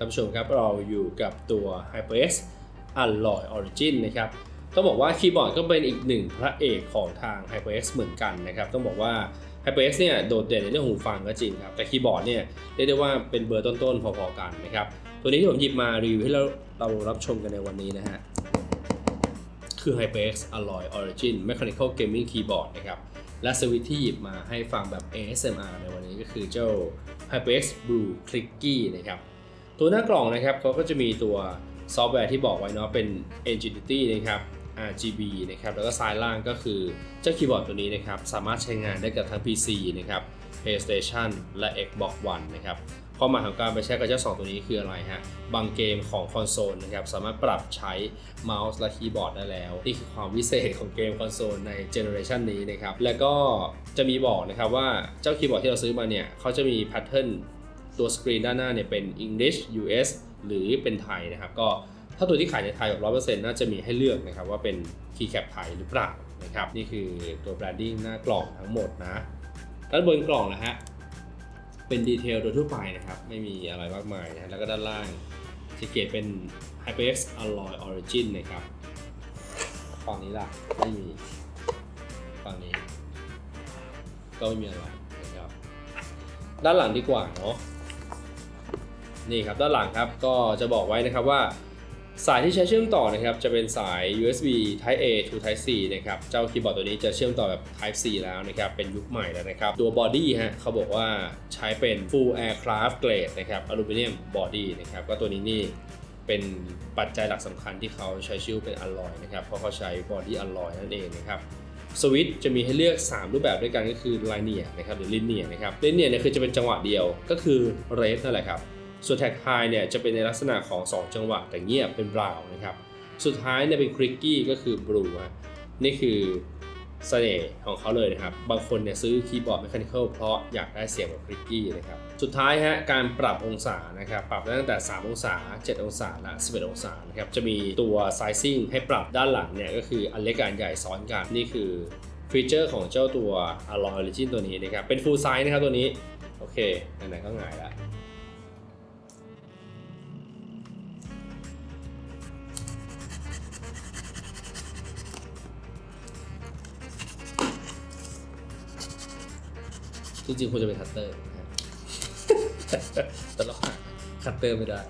ท่านผู้ชมครับเราอยู่กับตัว HyperX Alloy Origin นะครับต้องบอกว่าคีย์บอร์ดก็เป็นอีกหนึ่งพระเอกของทาง HyperX เหมือนกันนะครับต้องบอกว่า HyperX เนี่ยโดดเด่นในเรื่องหูฟังก็จริงครับแต่คีย์บอร์ดเนี่ยเรียกได้ว่าเป็นเบอร์ต้นๆพอๆกันนะครับตัวนี้ที่ผมหยิบมารีวิวให้เราเรารับชมกันในวันนี้นะฮะคือ HyperX Alloy Origin Mechanical Gaming Keyboard นะครับและสวิตช์ที่หยิบมาให้ฟังแบบ ASMR ในวันนี้ก็คือเจ้า HyperX Blue Clicky นะครับ ตัวหน้ากล่องนะครับเขาก็จะมีตัวซอฟต์แวร์ที่บอกไว้เนาะเป็น Ingenuity นะครับ RGB นะครับแล้วก็ซ้ายล่างก็คือเจ้าคีย์บอร์ดตัวนี้นะครับสามารถใช้งานได้กับทั้ง PC นะครับ PlayStation และ Xbox One นะครับความหมายของการไปใช้กับเจ้า2ตัวนี้คืออะไรฮะ บางเกมของคอนโซลนะครับสามารถปรับใช้เมาส์และคีย์บอร์ดได้แล้ว นี่คือความวิเศษของเกมคอนโซลในเจเนอเรชันนี้นะครับ แล้วก็จะมีบอกนะครับว่าเจ้าคีย์บอร์ดที่เราซื้อมาเนี่ยเขาจะมีแพทเทิร์น ตัวสกรีนด้านหน้าเนี่ยเป็น English US หรือเป็นไทยนะครับ ก็ถ้าตัวที่ขายในไทยแบบร้อยเปอร์เซ็นต์น่าจะมีให้เลือกนะครับว่าเป็นคีย์แคปไทยหรือเปล่านะครับนี่คือตัวแบรนดิ้งหน้ากล่องทั้งหมดนะด้านบนกล่องนะฮะเป็นดีเทลโดยทั่วไปนะครับ ไม่มีอะไรมากมายนะแล้วก็ด้านล่างจะเขียนเป็น HyperX Alloy Origin นะครับฝั่งนี้ล่ะไม่มีฝั่งนี้ก็ไม่มีอะไรนะครับ ด้านหลังดีกว่าเนาะ นี่ครับด้านหลังครับก็จะบอกไว้นะครับว่า สายที่ใช้เชื่อมต่อนะครับจะเป็นสาย USB Type A to Type C นะครับเจ้าคีย์บอร์ดตัวนี้จะเชื่อมต่อแบบ Type C แล้วนะครับเป็นยุคใหม่แล้วนะครับตัวบอดี้ฮะเขาบอกว่าใช้เป็น Full Aircraft Grade นะครับอลูมิเนียมบอดี้นะครับก็ตัวนี้นี่เป็นปัจจัยหลักสำคัญที่เขาใช้ชื่อเป็นอ l ลอยนะครับ เพราะเขาใช้บอดี้อ l ลอยนั่นเองนะครับสวิตช์จะมีให้เลือก 3 รูปแบบด้วยกันก็คือ Linear นะครับหรือ Linear นะครับ Linear เนี่ยคือจะเป็นจังหวะเดียวก็คือ Red นั่นแหละครับ ส่วนแท็กไฮเนี่ยจะเป็นในลักษณะของ 2 จังหวะแต่เงียบเป็นบราวน์นะครับ สุดท้ายเนี่ยเป็นคริกกี้ก็คือบลูฮะนี่คือเสน่ห์ของเขาเลยนะครับ บางคนเนี่ยซื้อคีย์บอร์ด Mechanical เพราะอยากได้เสียงแบบคริกกี้นะครับ สุดท้ายฮะการปรับองศานะครับ ปรับได้ตั้งแต่ 3 องศา 7 องศา และ 11 องศานะครับ จะมีตัว sizing ให้ปรับด้านหลังเนี่ยก็คืออันเล็กกับอันใหญ่ซ้อนกันนี่คือฟีเจอร์ของเจ้าตัว Alloy Origin ตัวนี้นะครับ เป็น full size นะครับตัวนี้ โอเค ไหนๆก็หงายแล้ว จริงๆควรจะเป็นคัตเตอร์นะฮะ แต่เราหาคัตเตอร์ไม่ได้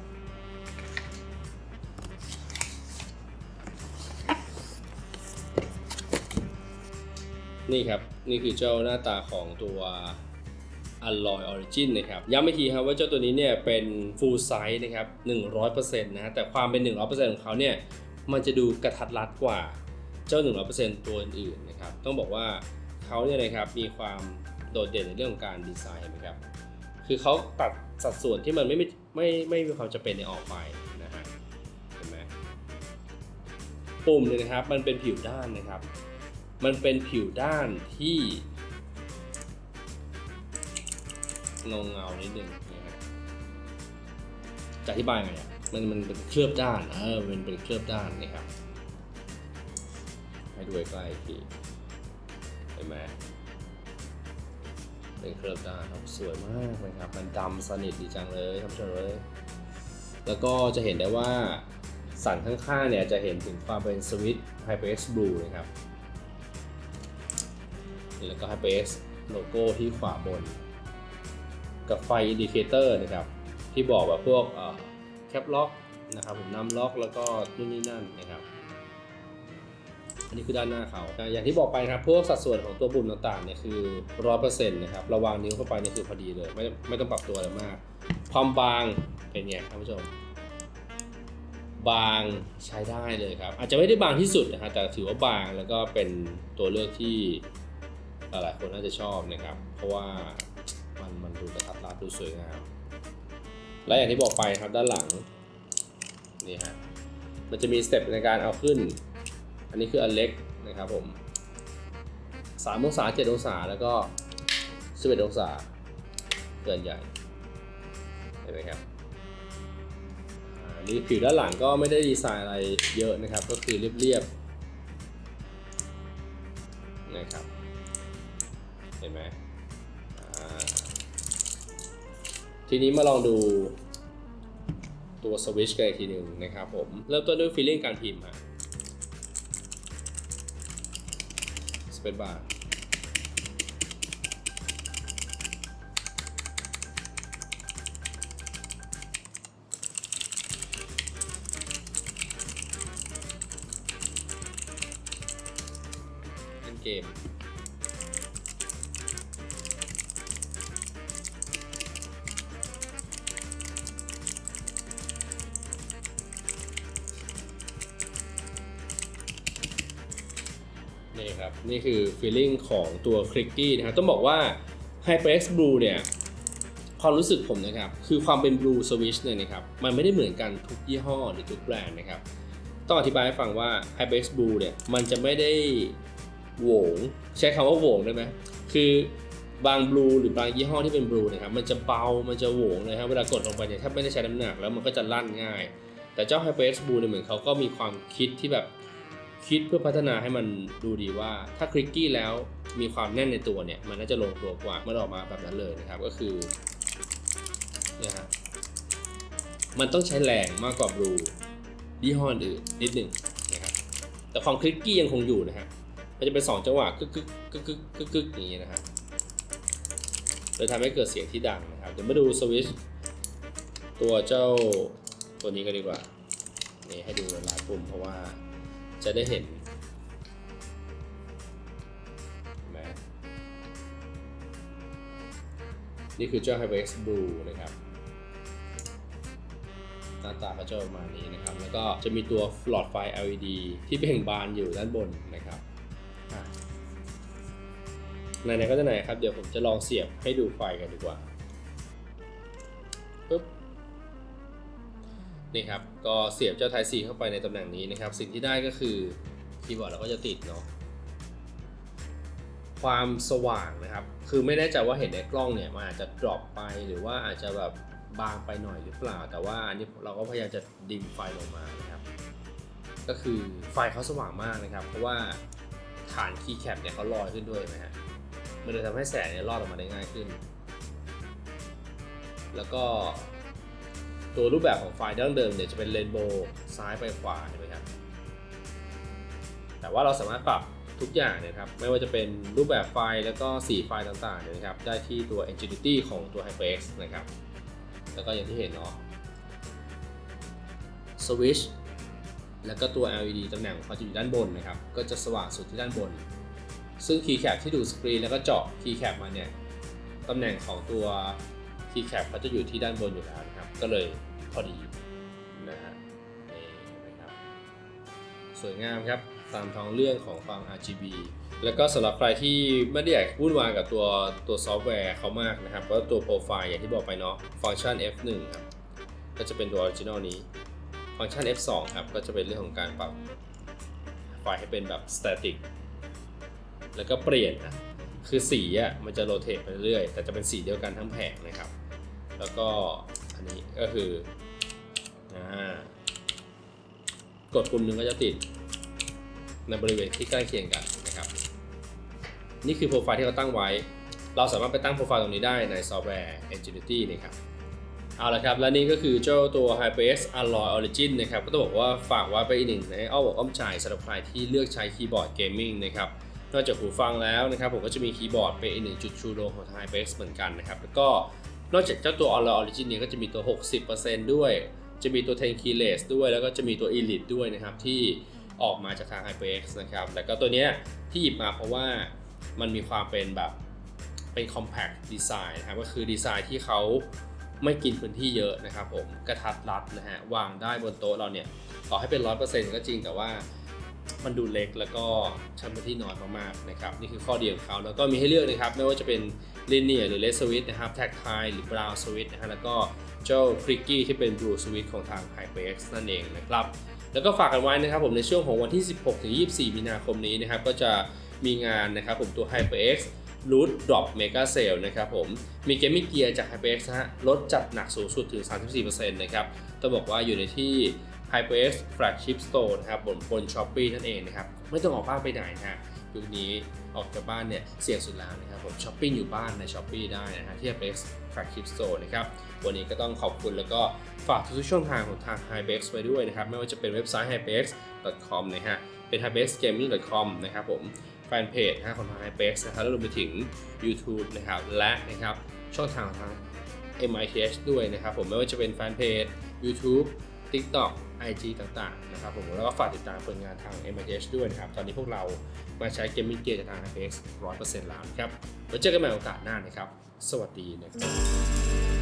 นี่ครับ นี่คือเจ้าหน้าตาของตัว Alloy Origin นะครับย้ำอีกทีครับว่าเจ้าตัวนี้เนี่ยเป็น full size นะครับ 100%นะฮะแต่ความเป็น 100%ของเขาเนี่ยมันจะดูกระทัดรัดกว่าเจ้า 100%ตัวอื่นๆนะครับ ต้องบอกว่าเขาเนี่ยนะครับมีความ โดดเด่นในเรื่องของการดีไซน์นะครับ คือเขาตัดสัดส่วนที่มันไม่ไม่ไม่ไม่มีความจำเป็นในออกไปนะฮะเห็นไหมปุ่มเนี่ยนะครับมันเป็นผิวด้านนะครับ มันเป็นผิวด้านที่เงาเงานิดนึงนะฮะจะอธิบายไงอะมันมันเป็นเคลือบด้านเออมันเป็นเคลือบด้านนะครับให้ดูใกล้ๆทีเห็นไหม เป็นเคลือบด้าครับสวยมากนะครับ มันดำสนิทดีจังเลยท่านผู้ชมเลยแล้วก็จะเห็นได้ว่าสันข้างๆเนี่ยจะเห็นถึงความเป็นสวิตช์ HyperX Blue นะครับ แล้วก็ HyperX โลโก้ที่ขวาบน กับไฟอินดิเคเตอร์นะครับ ที่บอกว่าพวกแคปล็อกนะครับผมนำล็อกแล้วก็นู่นนี่นั่นนะครับ อันนี้คือด้านหน้าเขาอะอย่างที่บอกไปนะครับพวกสัดส่วนของตัวปุ่มต่างๆเนี่ยคือร้อยเปอร์เซ็นต์นะครับระวางนิ้วเข้าไปเนี่ยคือพอดีเลย ไม่ไม่ต้องปรับตัวอะไรมาก ความบางเป็นไงท่านผู้ชม บางใช้ได้เลยครับ อาจจะไม่ได้บางที่สุดนะฮะแต่ถือว่าบางแล้วก็เป็นตัวเลือกที่หลายคนน่าจะชอบนะครับ เพราะว่ามันมันดูกระทัดรัดดูสวยงาม และอย่างที่บอกไปครับด้านหลังนี่ฮะมันจะมีสเต็ปในการเอาขึ้น อันนี้คืออันเล็กนะครับผม3องศา7องศาแล้วก็11องศาเกินใหญ่เห็นไหมครับอ่านี่ผิวด้านหลังก็ไม่ได้ดีไซน์อะไรเยอะนะครับ ก็คือเรียบๆนะครับ เห็นไหมทีนี้มาลองดูตัวสวิชกันอีกทีหนึ่งนะครับผม เริ่มต้นด้วยฟีลลิ่งการพิมพ์ฮะ เปซบาร์เล่นเกม นี่ครับนี่คือ feeling ของตัว c l i c k y นะครับต้องบอกว่า HyperX Blue เนี่ยความรู้สึกผมนะครับ คือความเป็น Blue Switch เนี่ยนะครับ มันไม่ได้เหมือนกันทุกยี่ห้อหรือทุกแบรนด์นะครับ ต้องอธิบายให้ฟังว่า HyperX Blue เนี่ย มันจะไม่ได้โหวงใช้คำว่าโหวงได้ไหมคือบาง Blue หรือบางยี่ห้อที่เป็น Blue นะครับ มันจะเบา มันจะโหวงเลยครับเวลากดลงไปเนี่ยถ้าไม่ได้ใช้น้ำหนักแล้วมันก็จะลั่นง่าย แต่เจ้า HyperX Blue เนี่ยเหมือนเขาก็มีความคิดที่แบบ คิดเพื่อพัฒนาให้มันดูดีว่าถ้าคลิกกี้แล้วมีความแน่นในตัวเนี่ย มันน่าจะลงตัวกว่ามันออกมาแบบนั้นเลยนะครับ ก็คือเนี่ยฮะมันต้องใช้แรงมากกว่าบลูยี่ห้ออื่นนิดหนึ่งนะครับแต่ความคลิกกี้ยังคงอยู่นะครับมันจะเป็นสองจังหวะกึกกึกกึกกึกกึกกึกอย่างนี้นะครับเลยทำให้เกิดเสียงที่ดังนะครับเดี๋ยวมาดูสวิชตัวเจ้าตัวนี้กันดีกว่านี่ให้ดูหลายปุ่มเพราะว่า จะได้เห็นเห็นไหมนี่คือเจ้า HyperX Blue นะครับหน้าตาก็จะประมาณนี้นะครับ แล้วก็จะมีตัวหลอดไฟ LED ที่เบ่งบานอยู่ด้านบนนะครับอะไหนๆก็จะไหนครับ เดี๋ยวผมจะลองเสียบให้ดูไฟกันดีกว่า นี่ครับก็เสียบเจ้า Type C เข้าไปในตำแหน่งนี้นะครับ สิ่งที่ได้ก็คือคีย์บอร์ดเราก็จะติดเนาะความสว่างนะครับ คือไม่แน่ใจว่าเห็นในกล้องเนี่ยมันอาจจะดรอปไปหรือว่าอาจจะแบบบางไปหน่อยหรือเปล่า แต่ว่าอันนี้เราก็พยายามจะดิมไฟลงมานะครับ ก็คือไฟเขาสว่างมากนะครับ เพราะว่าฐานคีย์แคปเนี่ยเขาลอยขึ้นด้วยนะฮะมันเลยทำให้แสงเนี่ยรอดออกมาได้ง่ายขึ้น แล้วก็ ตัวรูปแบบของไฟล์ดั้งเดิมเนี่ยจะเป็นเรนโบว์ซ้ายไปขวาเห็นไหมครับ แต่ว่าเราสามารถปรับทุกอย่างเนยครับ ไม่ว่าจะเป็นรูปแบบไฟล์แล้วก็สีไฟล์ต่างๆเนี่ยนะครับ ได้ที่ตัว Infinity ของตัว HyperX นะครับ แล้วก็อย่างที่เห็นเนาะ Switch แล้วก็ตัว LED ตำแหน่งของเขาจะอยู่ด้านบนนะครับ ก็จะสว่างสุดที่ด้านบน ซึ่งคีย์แคปที่ดูสกรีนแล้วก็เจาะคีย์แคปมาเนี่ย ตำแหน่งของตัวคีย์แคปเขาจะอยู่ที่ด้านบนอยู่แล้วนะครับ ก็เลยพอดีนะฮะนี่นะครับสวยงามครับตามท้องเรื่องของความ RGB แล้วก็สำหรับใครที่ไม่ได้อยากวุ่นวายกับตัวตัวซอฟต์แวร์เขามากนะครับก็ตัวโปรไฟล์อย่างที่บอกไปเนาะฟังก์ชัน F1 ครับก็จะเป็นตัวออริจินอลนี้ ฟังก์ชัน F2 ครับก็จะเป็นเรื่องของการปรับไฟล์ให้เป็นแบบ static แล้วก็เปลี่ยนนะคือสีอะมันจะโรเตทไปเรื่อยแต่จะเป็นสีเดียวกันทั้งแผงนะครับ แล้วก็ อันนี้ก็คืออกดปุ่มหนึ่งก็จะติดในบริเวณที่ใกล้เคียงกันนะครับ นี่คือโปรไฟล์ที่เราตั้งไว้ เราสามารถไปตั้งโปรไฟล์ตรงนี้ได้ในซอฟต์แวร์ Ingenuity นะครับเอาละครับ และนี่ก็คือเจ้าตัว HyperX Alloy Origin นะครับ ก็ต้องบอกว่าฝากไว้ไปอีกหนึ่งในอ้อมอกอ้อมใจสำหรับใครที่เลือกใช้คีย์บอร์ดเกมมิ่งนะครับ นอกจากหูฟังแล้วนะครับ ผมก็จะมีคีย์บอร์ดเป็นอีกหนึ่งจุดชูโรงของทาง HyperX เหมือนกันนะครับ แล้วก็ นอกจากเจ้าตัว Alloy Origin เนี่ยก็จะมีตัว 60%ด้วย จะมีตัว 10 keyless ด้วย แล้วก็จะมีตัว Elite ด้วยนะครับ ที่ออกมาจากทาง HyperX นะครับ แล้วก็ตัวเนี้ยที่หยิบมาเพราะว่ามันมีความเป็นแบบเป็น compact design นะครับ ก็คือดีไซน์ที่เขาไม่กินพื้นที่เยอะนะครับผม กระทัดรัดนะฮะ วางได้บนโต๊ะเราเนี่ยต่อให้เป็น 100%ก็จริงแต่ว่า มันดูเล็กแล้วก็ใช้พื้นที่น้อยมากๆนะครับนี่คือข้อดีของเขาแล้วก็มีให้เลือกนะครับไม่ว่าจะเป็น linear หรือ led switch นะครับ tactile หรือ brown switch นะฮะแล้วก็เจ้า clicky ที่เป็น blue switch ของทาง HyperX นั่นเองนะครับแล้วก็ฝากกันไว้นะครับผมในช่วงของวันที่ 16ถึง24 มีนาคมนี้นะครับก็จะมีงานนะครับผมตัว HyperX Root Drop Mega Sale นะครับผมมีเกมมิ่งเกียร์จาก HyperX นะฮะลดจัดหนักสูงสุดถึง 34%นะครับต้องบอกว่าอยู่ในที่ HyperX Flagship Store นะครับบนบน Shopee นั่นเองนะครับไม่ต้องออกบ้านไปไหนนะฮะยุคนี้ออกจากบ้านเนี่ยเสี่ยงสุดแล้วนะครับผมช้อปปิ้งอยู่บ้านใน s h อ p e e ได้นะฮะที่ HyperX Flagship Store นะครับวันนี้ก็ต้องขอบคุณแล้วก็ฝากทุกช่องทางของทาง HyperX ไว้ด้วยนะครับไม่ว่าจะเป็นเว็บไซต์ hyperx.com นะฮะเป็น hyperxgaming.com นะครับผมแฟนเพจนะของทาง HyperX นะครับแล้วรวมไปถึง YouTube นะครับและนะครับช่องทางของทาง MITH ด้วยนะครับผมไม่ว่าจะเป็นแฟนเพจ YouTube TikTok IG ต่างๆนะครับผมแล้วก็ฝากติดตามผลงานทาง MITH ด้วยนะครับ ตอนนี้พวกเรามาใช้เกมมิ่งเกียร์จากทาง FX 100%แล้วนะครับไว้เจอกันใหม่โอกาสหน้านะครับ สวัสดีนะครับ